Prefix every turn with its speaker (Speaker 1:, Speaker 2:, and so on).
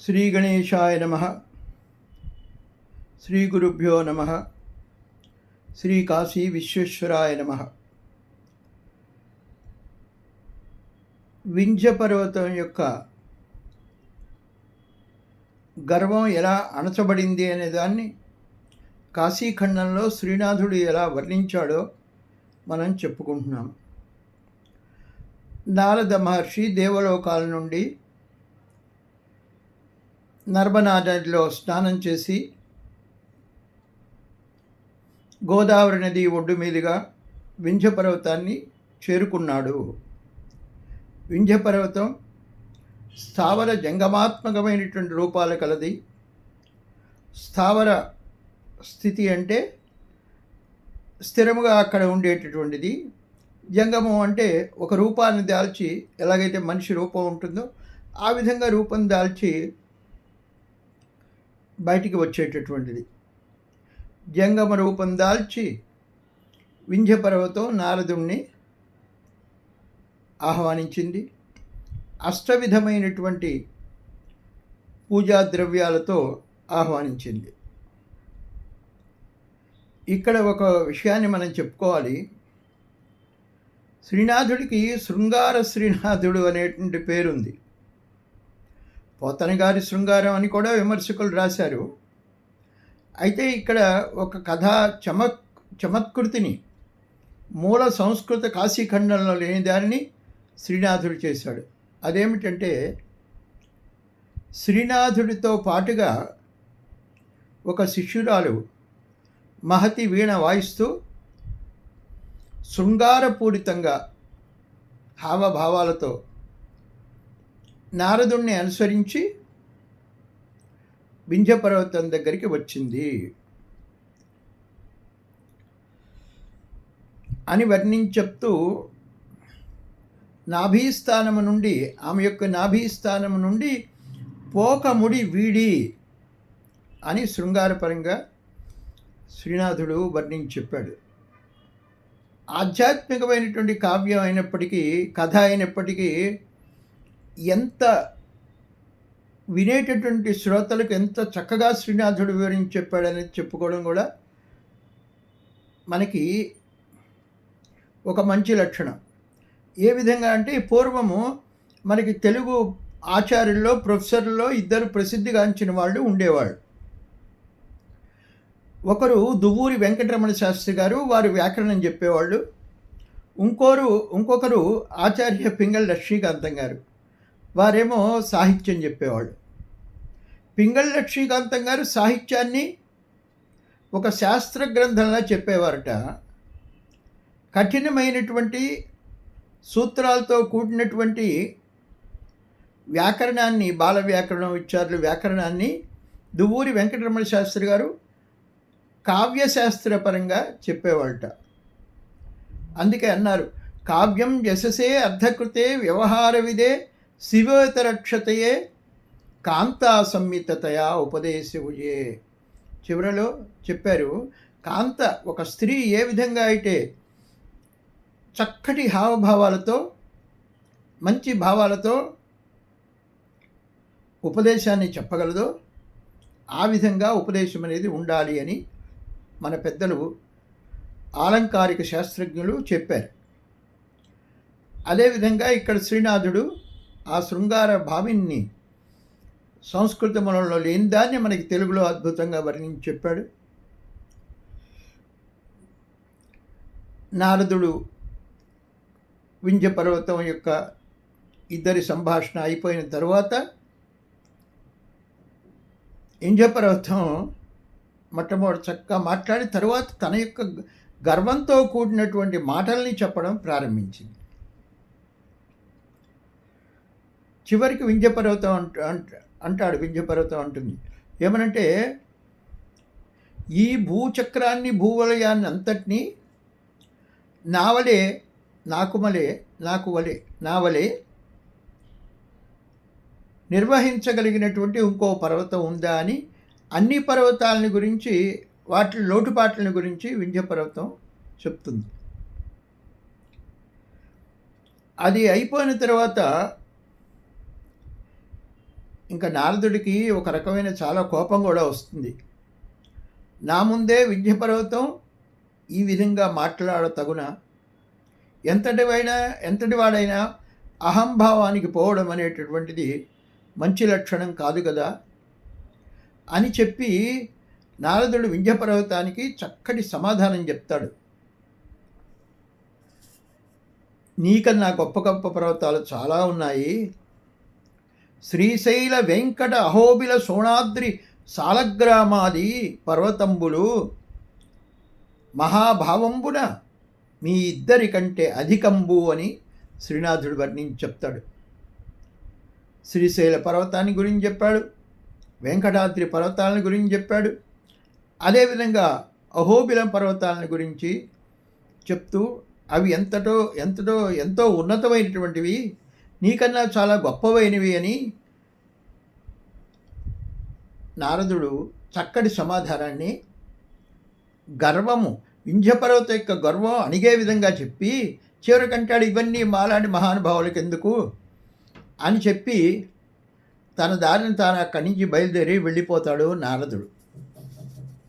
Speaker 1: శ్రీ గణేశాయ నమ. శ్రీ గురుభ్యో నమ. శ్రీ కాశీ విశ్వేశ్వరాయ నమ. వింజ పర్వతం యొక్క గర్వం ఎలా అణచబడింది అనే దాన్ని కాశీఖండంలో శ్రీనాథుడు ఎలా వర్ణించాడో మనం చెప్పుకుంటున్నాం. నారద మహర్షి దేవలోకాల నుండి నర్మదా నదిలో స్నానం చేసి గోదావరి నది ఒడ్డు మీదుగా వింధ్య పర్వతాన్ని చేరుకున్నాడు. వింధ్య పర్వతం స్థావర జంగమాత్మకమైనటువంటి రూపాలు కలది. స్థావర స్థితి అంటే స్థిరముగా అక్కడ ఉండేటటువంటిది. జంగమం అంటే ఒక రూపాన్ని దాల్చి ఎలాగైతే మనిషి రూపం ఉంటుందో ఆ విధంగా రూపం దాల్చి బయటికి వచ్చేటటువంటిది. జంగమ రూపం దాల్చి వింధ్యపర్వతం నారదుణ్ణి ఆహ్వానించింది. అష్టవిధమైనటువంటి పూజా ద్రవ్యాలతో ఆహ్వానించింది. ఇక్కడ ఒక విషయాన్ని మనం చెప్పుకోవాలి. శ్రీనాథుడికి శృంగార శ్రీనాథుడు అనేటువంటి పేరుంది. పోతన గారి శృంగారం అని కూడా విమర్శకులు రాశారు. అయితే ఇక్కడ ఒక కథ చమక్ చమత్కృతిని మూల సంస్కృత కాశీఖండంలో లేని దానిని శ్రీనాథుడు చేశాడు. అదేమిటంటే శ్రీనాథుడితో పాటుగా ఒక శిష్యురాలు మహతి వీణ వాయిస్తూ శృంగారపూరితంగా హావభావాలతో నారదుణ్ణి అనుసరించి వింధ్యపర్వతం దగ్గరికి వచ్చింది. అని వర్ణించి చెప్తూ నాభీస్థానము నుండి ఆమె యొక్క నాభీస్థానము నుండి పోకముడి వీడి అని శృంగారపరంగా శ్రీనాథుడు వర్ణించి చెప్పాడు ఆధ్యాత్మికమైనటువంటి కావ్యం అయినప్పటికీ కథ అయినప్పటికీ ఎంత వినేటటువంటి శ్రోతలకు ఎంత చక్కగా శ్రీనాథుడు వివరించి చెప్పాడనేది చెప్పుకోవడం కూడా మనకి ఒక మంచి లక్షణం. ఏ విధంగా అంటే పూర్వము మనకి తెలుగు ఆచార్యుల్లో ప్రొఫెసర్లో ఇద్దరు ప్రసిద్ధిగాంచిన వాళ్ళు ఉండేవాళ్ళు. ఒకరు దువ్వూరి వెంకటరమణ శాస్త్రి గారు వారు వ్యాకరణం చెప్పేవాళ్ళు. ఇంకోరు ఇంకొకరు ఆచార్య పింగళ లక్ష్మీకాంతం గారు. వారేమో సాహిత్యం చెప్పేవాళ్ళు. పింగళ లక్ష్మీకాంతం గారు సాహిత్యాన్ని ఒక శాస్త్ర గ్రంథంలా చెప్పేవారట. కఠినమైనటువంటి సూత్రాలతో కూడినటువంటి వ్యాకరణాన్ని బాల వ్యాకరణం విచారులు వ్యాకరణాన్ని దువ్వూరి వెంకటరమణ శాస్త్రి గారు కావ్యశాస్త్రపరంగా చెప్పేవాళ్ళట. అందుకే అన్నారు కావ్యం యశసే అర్ధకృతే వ్యవహార విదే శివోతరక్షతయే కాంతా సంహితతయా ఉపదేశవుయే. చివరలో చెప్పారు కాంత ఒక స్త్రీ ఏ విధంగా అయితే చక్కటి హావభావాలతో మంచి భావాలతో ఉపదేశాన్ని చెప్పగలదో ఆ విధంగా ఉపదేశం అనేది ఉండాలి అని మన పెద్దలు ఆలంకారిక శాస్త్రజ్ఞులు చెప్పారు. అదేవిధంగా ఇక్కడ శ్రీనాథుడు ఆ శృంగార భావిని సంస్కృత మూలంలో లేని దాన్ని మనకి తెలుగులో అద్భుతంగా వర్ణించి చెప్పాడు. నారదుడు వింజ పర్వతం యొక్క ఇద్దరి సంభాషణ అయిపోయిన తరువాత ఇంజపర్వతం మొట్టమొదటి చక్కగా మాట్లాడిన తరువాత తన యొక్క గర్వంతో కూడినటువంటి మాటల్ని చెప్పడం ప్రారంభించింది. చివరికి వింధ్యపర్వతం అంట అంటాడు వింధ్యపర్వతం అంటుంది. ఏమనంటే ఈ భూచక్రాన్ని భూవలయాన్ని అంతటినీ నావలే నాకుమలే నాకు వలే నావలే నిర్వహించగలిగినటువంటి ఇంకో పర్వతం ఉందా అని అన్ని పర్వతాలని గురించి వాటి లోటుపాట్లని గురించి వింధ్య పర్వతం చెప్తుంది. అది అయిపోయిన తర్వాత ఇంకా నారదుడికి ఒక రకమైన చాలా కోపం కూడా వస్తుంది. నా ముందే విద్యపర్వతం ఈ విధంగా మాట్లాడతగున? తగున ఎంతటివైనా ఎంతటి వాడైనా అహంభావానికి పోవడం అనేటటువంటిది మంచి లక్షణం కాదు కదా? అని చెప్పి నారదుడు వింధ్యపర్వతానికి చక్కటి సమాధానం చెప్తాడు. నీకన్నా గొప్ప గొప్ప పర్వతాలు చాలా ఉన్నాయి. శ్రీశైల వెంకట అహోబిల సోణాద్రి సాలగ్రామాది పర్వతంబులు మహాభావంబున మీ ఇద్దరి కంటే అధికంబు అని శ్రీనాథుడు వర్ణించి చెప్తాడు. శ్రీశైల పర్వతాన్ని గురించి చెప్పాడు. వెంకటాద్రి పర్వతాలను గురించి చెప్పాడు. అదేవిధంగా అహోబిలం పర్వతాలను గురించి చెప్తూ అవి ఎంతటో ఎంతటో ఎంతో ఉన్నతమైనటువంటివి నీకన్నా చాలా గొప్పవైనవి అని నారదుడు చక్కటి సమాధానాన్ని గర్వము వింధ్యపర్వత యొక్క గర్వం అణిగే విధంగా చెప్పి చివరికంటాడు ఇవన్నీ మాలాంటి మహానుభావులకు ఎందుకు అని చెప్పి తన దారిని తాను అక్కడి నుంచి బయలుదేరి వెళ్ళిపోతాడు నారదుడు.